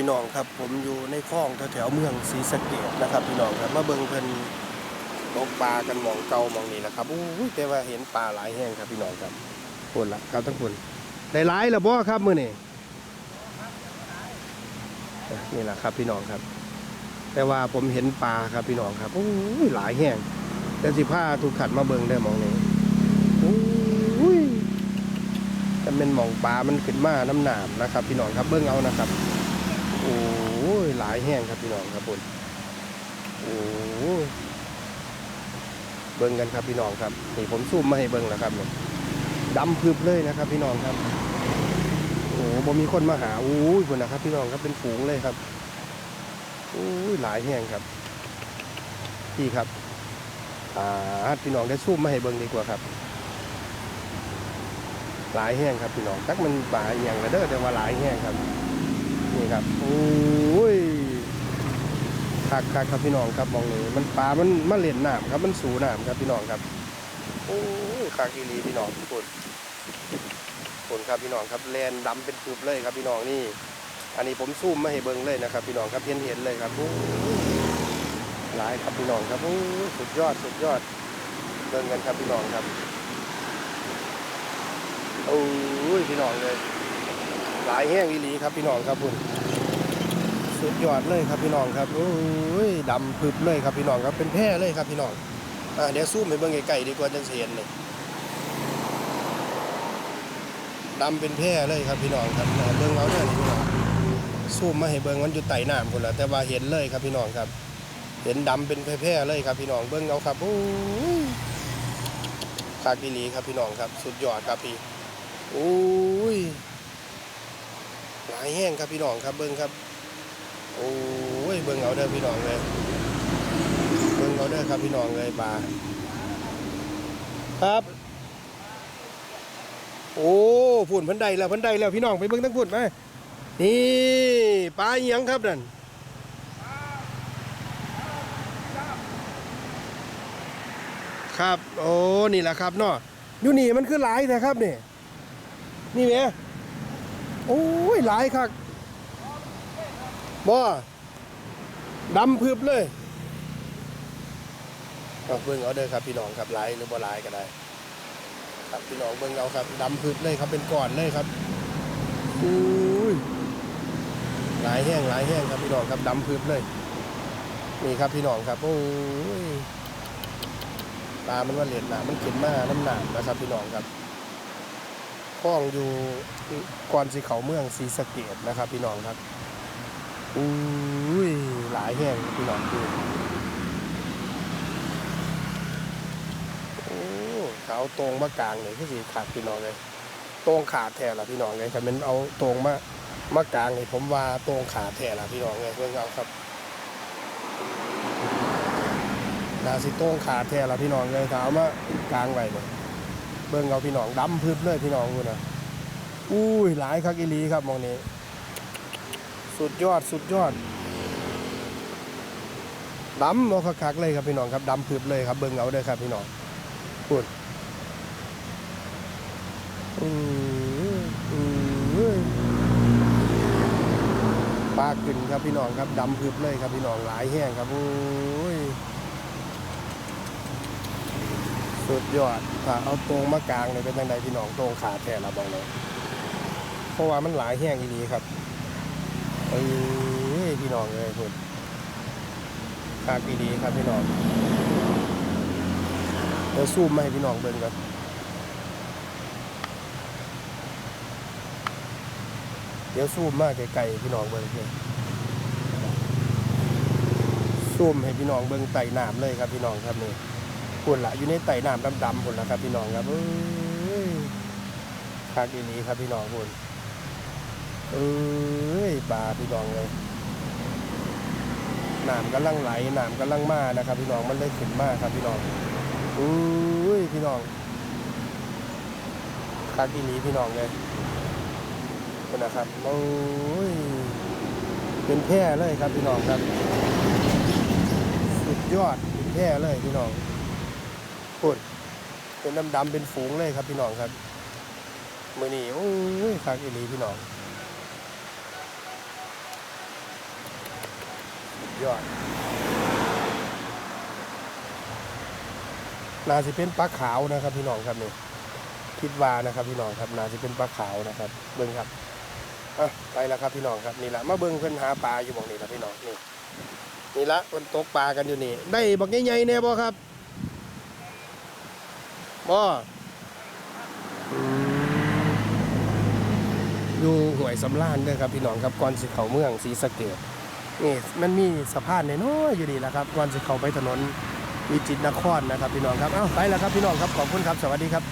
พี่น้องครับ ผมอยู่ในคลองแถวๆเมืองศรีสะเกดนะครับ พี่น้องครับมาเบิ่งเพิ่นตกปลากันมองเก่ามองนี้นะครับอู้ยแต่ว่าเห็นปลาหลายแห้งครับพี่น้องครับคนละครับทั้งคนได้หลายแล้วบ่ครับมื้อนี้นี่แหละครับพี่น้องครับ แต่ว่าผมเห็นปลาครับพี่น้องครับโอ้ยหลายแห้งแต่สิพาทุกขัดมาเบิ่งได้มองนี้อู้ยจะเป็นหมองปลามันขึ้นมาน้ำหนามนะครับ พี่น้องครับเบิ้งเอานะครับ อ้ยหลายแห้งครับพี่น้องครับผมโอ้ยเบิ้งกันครับพี่น้องครับนี่ผมซูมมาให้เบิ้งแล้วครับเนี่ยดำพึบเลยนะครับ พี่น้องครับโอ้บ่มีคนมาหาอู้ยคนนะครับ พี่น้องครับเป็นฝูงเลยครับโอ้ยหลายแห้งครับพี่ครับอ่าพี่น้องได้ซูมมาให้เบิ้งดีกว่าครับ หลายแห้งครับพี่น้องตักมันปลาอย่างละเด้อแต่ว่าหลายแห้งครับ ครับโอ้ยคักคักครับพี่น้องครับมองนี้มันปลา มันมันเล่นน้ำครับ มันสูน้ำครับพี่น้องครับ โอ้ยคักอีหลีพี่น้องทุกคนคนครับพี่น้องครับแลนดำเป็นคืบเลยครับพี่น้องนี่ อันนี้ผมซูมมาให้เบิ่งเลยนะครับ พี่น้องครับเห็นเห็นเลยครับหลายครับพี่น้องครับโอ้ยสุดยอดสุดยอดเบิ่งกันครับพี่น้องครับโอ้ยพี่น้องเลย หลายแห้งอีหลีครับพี่น้องครับคุณสุดยอดเลยครับพี่น้องครับโอ้ยดำพึบเลยครับพี่น้องครับเป็นแพร่เลยครับพี่น้องอ่าเดี๋ยวซูมไปเบิ่งไกลๆดีกว่าจังสิเห็นเลยดำเป็นแพร่เลยครับพี่น้องครับเบิ่งเอาเด้อนี่พี่น้องซูมมาให้เบิ่งมันอยู่ไต่น้ำพุ่นละแต่ว่าเห็นเลยครับพี่น้องครับ เห็นดำเป็นแพร่ๆเลยครับพี่น้องเบิ่งเอาครับโอ้ยคากอีหลีครับพี่น้องครับ สุดยอดครับพี่โอ้ย หลายแห้งครับพี่น้องครับเบิ้งครับ โอ้ยเบิ้งเอาเด้อพี่น้องเลยเบิ้งเอาเด้อครับพี่น้องเลยปลาครับ โอ้ผุ่นพันใดแล้วพันใดแล้วพี่น้องไปเบิ้งทั้งผุ่นมนี่ปลาอีหยังครับนั่นครับ โอ้ นี่แหละครับเนาะอยู่นี่มันคือหลายแต่ครับนี่ นี่แหม่ โอ้ยหลายคักบ่ดำพึบเลยเอาเบิ่งเอาเด้อครับพี่น้องครับหลายหรือบ่หลายก็ได้ ครับพี่น้องเบิ่งเอาครับดำพึบเลยครับเป็นก้อนเลยครับอุ้ยหลายแห้งหลายแห้งครับพี่น้องครับดำพึบเลยนี่ครับพี่น้องครับโอ้ยปลามันว่าเหรียญหนามันขึ้นมาน้ำหนามนะครับพี่น้องครับ คล้องอยู่ก่อนสีเขาเมืองศรีสะเกดนะครับ พี่น้องครับอุ้ยหลายแห่งพี่น้องดูโอ้เขาเอาตรงมากลางเลยคือสีขาดพี่น้องเลยตรงขาดแท้ละพี่น้องเลยครับมันเอาตรงมามากลางเลยผมว่าตรงขาดแท้ละพี่น้องเลยเพื่อนเอาครับนาสิตรงขาดแท้ละพี่น้องเลยถาเอามากลางไว้เนี่ย เบิ่งเอาพี่น้องดำพึบเลยพี่น้องคุณนะอุ้ยหลายคักอีลีครับมองนี้ สุดยอดสุดยอดดำเอาคักๆเลยครับพี่น้องครับดำพึบเลยครับเบิ่งเอาเด้อครับพี่น้องพูดปลาขึ้นครับพี่น้องครับดำพึบเลยครับพี่น้องหลายแห้งครับอุ้ย สุดยอดถ้าเอาตรงมากลางเนี่ยเป็นยังไงพี่น้องตรงขาแท้ละบองเลยเพราะว่ามันหลายแห้งอีนี้ครับเอ้ยพี่น้องเลยคุณคากอีดีครับพี่น้องเดี๋ยวซูมมาให้พี่น้องเบิ่งกันเดี๋ยวซูมมากไกลๆพี่น้องเบิ่งเลยซูมให้พี่น้องเบิ่งไต่น้ำเลยครับพี่น้องครับนี่ พุ่นละอยู่ในไต่น้ำดำๆพุ่นละครับพี่น้องครับเอ้ยคากอีนี้ครับพี่น้องพุ่นเอ้ยปลาพี่น้องเลยน้ำกำลังไหลน้ำกำลังมานะครับ พี่น้องมันเลยขึ้นมากครับพี่น้องเอ้ยพี่น้องคากอีนี้พี่น้องเลยพุ่นนะครับโอ้ยเป็นแพร่เลยครับพี่น้องครับ สุดยอดเป็นแพร่เลยพี่น้อง พุ่นเป็นดำดำเป็นฝูงเลยครับพี่น้องครับมือนี้โอ้ยคักอีหลีพี่น้องยอดนาสิเป็นปลาขาวนะครับ พี่น้องครับนี่คิดว่านะครับ พี่น้องครับนาสิเป็นปลาขาวนะครับ เบิ้งครับอะไปแล้วครับพี่น้องครับนี่แหละมาเบิ้งเพิ่อนหาปลาอยู่หมองนี่ละพี่น้องนี่นี่ละมันตกปลากันอยู่นี่ ได้บักใหญ่ๆแน่บ่ครับ บ่อยู่ห่วยสำราญเด้อครับพี่น้องครับก่อนสิเข้าเมืองศรีสะเกดนี่มันมีสะพานน้อยอยู่นี่แหละครับก่อนสิเข้าไปถนนวิจิตรนครนะครับพี่น้องครับเอ้าไปแล้วครับพี่น้องครับขอบคุณครับสวัสดีครับ